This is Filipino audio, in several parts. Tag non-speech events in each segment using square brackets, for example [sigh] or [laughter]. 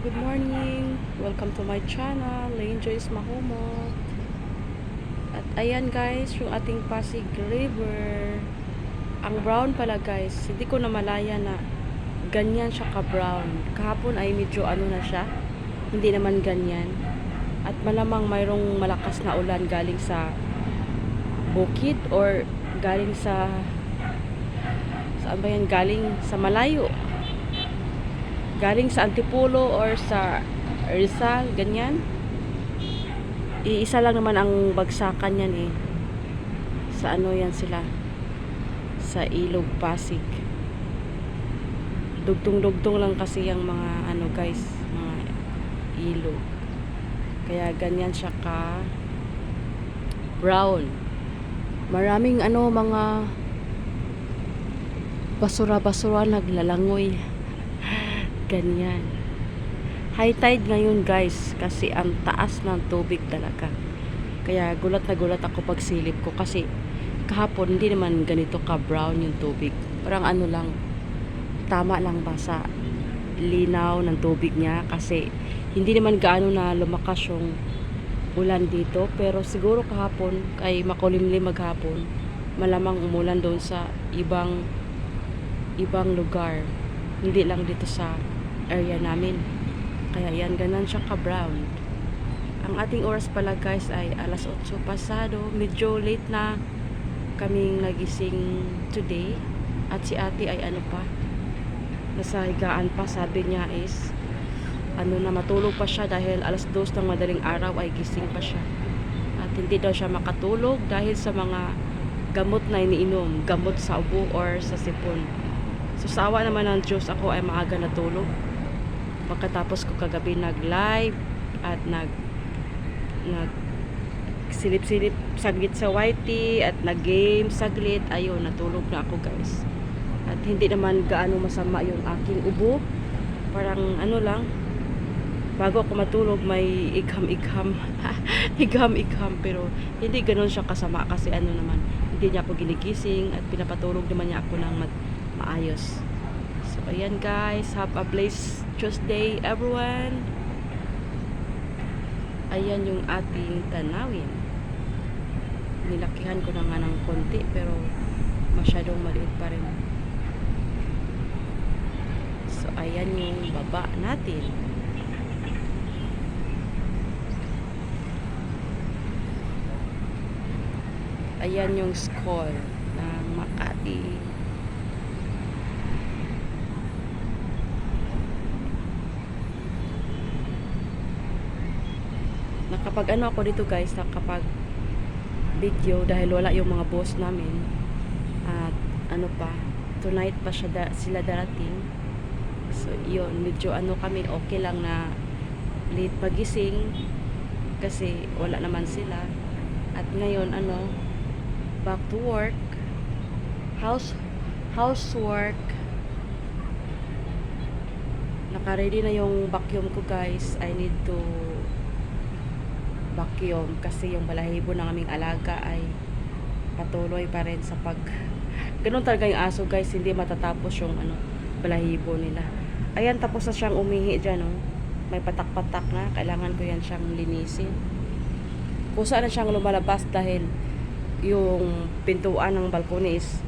good morning. Welcome to my channel, Lane Joyce Mahumot. At ayan guys, yung ating Pasig River. Ang brown pala guys, hindi ko na malaya na ganyan siya ka-brown. Kahapon ay medyo ano na siya, hindi naman ganyan. At malamang mayroong malakas na ulan galing sa bukid or galing sa saan ba yan? Galing sa malayo galing sa Antipolo or sa Rizal, ganyan. Iisa lang naman ang bagsakan yan eh. Sa ano yan sila? Sa Ilog Pasig. Dugtong-dugtong lang kasi yung mga ano guys, mga ilog. Kaya ganyan siya ka brown. Maraming ano mga basura-basura naglalangoy ganyan. High tide ngayon guys kasi ang taas ng tubig talaga. Kaya gulat na gulat ako pag silip ko kasi kahapon hindi naman ganito ka brown yung tubig. Parang ano lang tama lang ba sa linaw ng tubig niya kasi hindi naman gaano na lumakas yung ulan dito pero siguro kahapon kay makulimlim maghapon malamang umulan doon sa ibang ibang lugar hindi lang dito sa area namin. Kaya yan, ganun siya ka-brown. Ang ating oras pala guys ay alas 8 pasado. Medyo late na kaming nagising today. At si ate ay ano pa, nasa higaan pa. Sabi niya is, ano na matulog pa siya dahil alas 2 ng madaling araw ay gising pa siya. At hindi daw siya makatulog dahil sa mga gamot na iniinom. Gamot sa ubo or sa sipon. So sa awa naman ng Diyos ako ay maaga natulog. Pagkatapos ko kagabi nag-live at nag nag silip-silip saglit sa YT at nag-game saglit. Ayun, natulog na ako guys. At hindi naman gaano masama yung aking ubo. Parang ano lang, bago ako matulog may igham-igham. [laughs] igham-igham. Pero hindi ganun siya kasama kasi ano naman, hindi niya ako ginigising at pinapatulog naman niya ako ng maayos. So, ayan guys. Have a blessed Tuesday, everyone. Ayan yung ating tanawin. Nilakihan ko na nga ng konti, pero masyadong maliit pa rin. So, ayan yung baba natin. Ayan yung score ng Makati. Nakapag ano ako dito guys nakapag video dahil wala yung mga boss namin at ano pa tonight pa siya da, sila darating. So yun medyo ano kami okay lang na late pagising kasi wala naman sila. At ngayon ano back to work house housework. Naka-ready na yung vacuum ko guys. I need to vacuum kasi yung balahibo ng aming alaga ay patuloy pa rin sa pag ganun talaga yung aso guys. Hindi matatapos yung ano balahibo nila. Ayan tapos na siyang umihi dyan oh. may patak-patak na. Kailangan ko yan siyang linisin. Kusa na siyang lumalabas dahil yung pintuan ng balkone is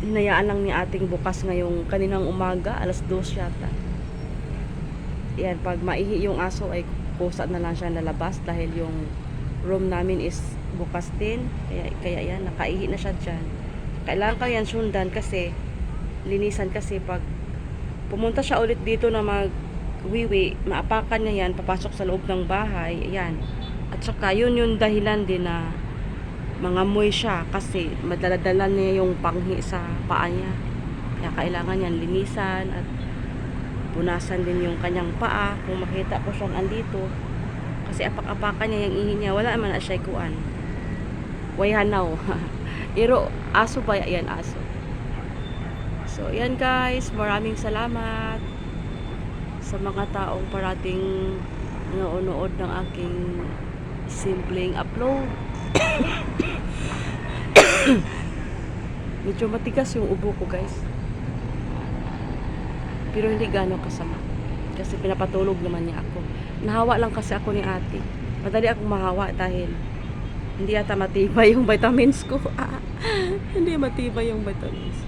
hinayaan lang ni ating bukas ngayong kaninang umaga alas 2 yata. Yan pag maihi yung aso ay kusa na lang siya lalabas dahil yung room namin is bukas din. Kaya, kaya yan nakaihi na siya dyan. Kailangan ko yan sundan kasi linisan kasi pag pumunta siya ulit dito na mag wiwi maapakan niya yan papasok sa loob ng bahay yan. At saka yun yung dahilan din na mga moy siya kasi madaladala niya yung panghi sa paa niya. Kaya kailangan yan linisan at punasan din yung kanyang paa. Kung makita ko siyang andito kasi apak-apakan niya yung ihi niya wala naman na siya kuan. Wayhanaw [laughs] iro aso ba yan aso? So yan guys. Maraming salamat sa mga taong parating nanonood ng aking simpleng upload. [coughs] Medyo matigas yung ubo ko guys pero hindi gano'ng kasama. kasi pinapatulog naman niya ako. Nahawa lang kasi ako ni ate. Madali akong mahawa dahil hindi ata matibay yung vitamins ko. [laughs] hindi matibay yung vitamins.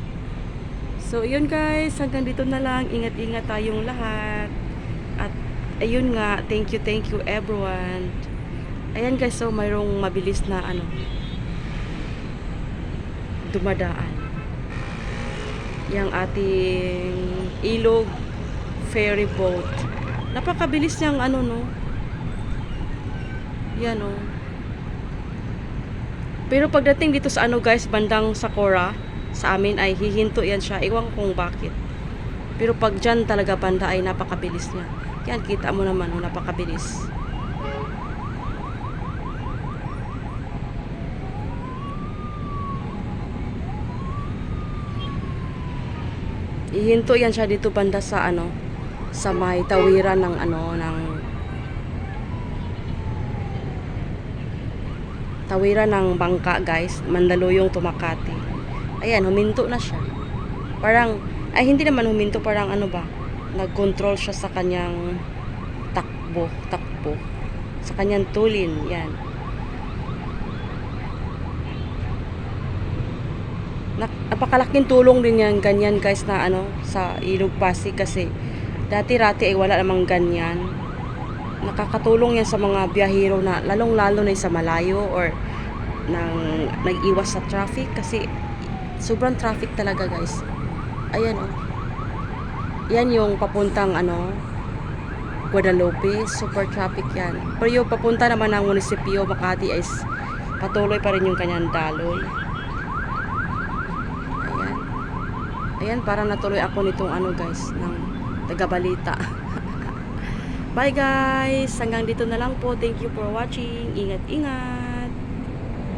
So, yun guys. Hanggang dito na lang. Ingat-ingat tayong lahat. At, ayun nga. Thank you, thank you everyone. Ayan guys, so mayroong mabilis na ano dumadaan. Yang ating ilog ferry boat. Napakabilis niyang ano no. Yan oh. Pero pagdating dito sa ano guys, bandang Sakura, sa amin ay hihinto yan siya. Iwan kung bakit. Pero pag dyan talaga banda ay napakabilis niya. Yan, kita mo naman, oh, napakabilis. Ihinto yan siya dito banda sa ano, sa may tawiran ng ano, ng tawiran ng bangka guys, Mandaluyong to Makati. Ayan, huminto na siya. Parang, ay hindi naman huminto, parang ano ba, nag-control siya sa kanyang takbo, takbo. Sa kanyang tulin, yan. Napakalaking tulong din yan, ganyan guys na ano, sa Ilog Pasig kasi dati-rati ay wala namang ganyan. Nakakatulong yan sa mga biyahero na lalong-lalo na sa malayo or nang nag-iwas sa traffic kasi sobrang traffic talaga guys. Ayan oh. Yan yung papuntang ano, Guadalupe, super traffic yan. Pero yung papunta naman ng munisipyo Makati is patuloy pa rin yung kanyang daloy. Ayan. Ayan, parang natuloy ako nitong ano guys, ng tagabalita. [laughs] Bye guys! Hanggang dito na lang po. Thank you for watching. Ingat-ingat!